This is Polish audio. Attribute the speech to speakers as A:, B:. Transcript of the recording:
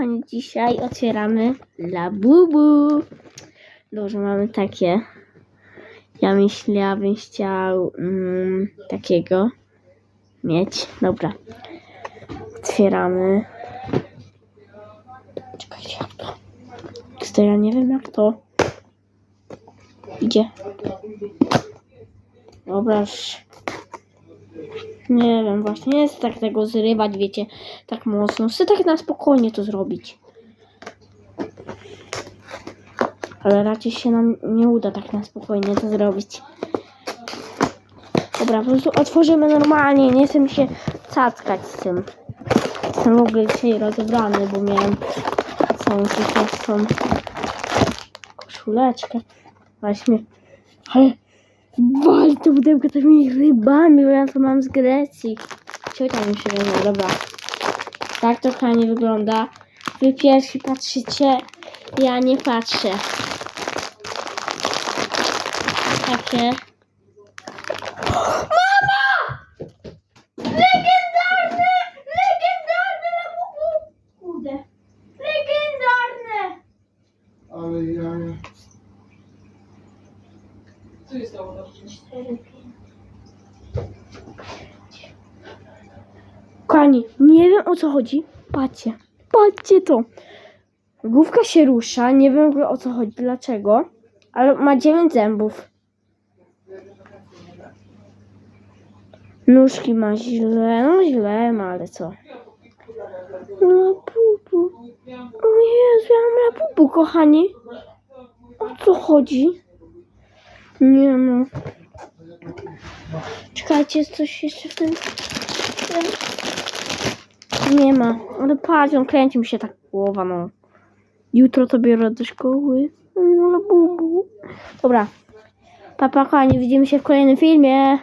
A: kochani, dzisiaj otwieramy Labubu. Dobrze, mamy takie. Ja myślałabym chciał mm, takiego mieć. Dobra. Otwieramy. Czekajcie, jak to? To ja nie wiem jak to. Idzie. Dobra, już. Nie wiem, właśnie nie chcę tak tego zrywać, wiecie, tak mocno. Chcę tak na spokojnie to zrobić. Ale raczej się nam nie uda tak na spokojnie to zrobić. Dobra, po prostu otworzymy normalnie, nie chcę mi się cackać z tym. Jestem w ogóle dzisiaj rozebrany, bo miałem całą tą koszuleczkę. Właśnie, ale wali to pudełko tymi rybami, bo ja to mam z Grecji. Ciocia mi przywiozła, dobra. Tak to kochani wygląda. Wy pierwsi patrzycie, ja nie patrzę. Takie. Mama! Legendarne! Legendarne Labubu! Kurde. Legendarne!
B: Ale ja...
C: Się stało tam?
A: Kochani, nie wiem o co chodzi. Patrzcie, patrzcie to. Główka się rusza, nie wiem w ogóle o co chodzi, dlaczego, ale ma 9 zębów. Nóżki ma źle, no źle ma, ale co? Labubu. O Jezu, ja mam labubu, kochani. O co chodzi? Nie no. Czekajcie, jest coś jeszcze w tym... Nie ma. Ale patrz, on kręci mi się tak głowa, no. Jutro to biorę do szkoły. No, bubu. Dobra. Papa, kochani, widzimy się w kolejnym filmie.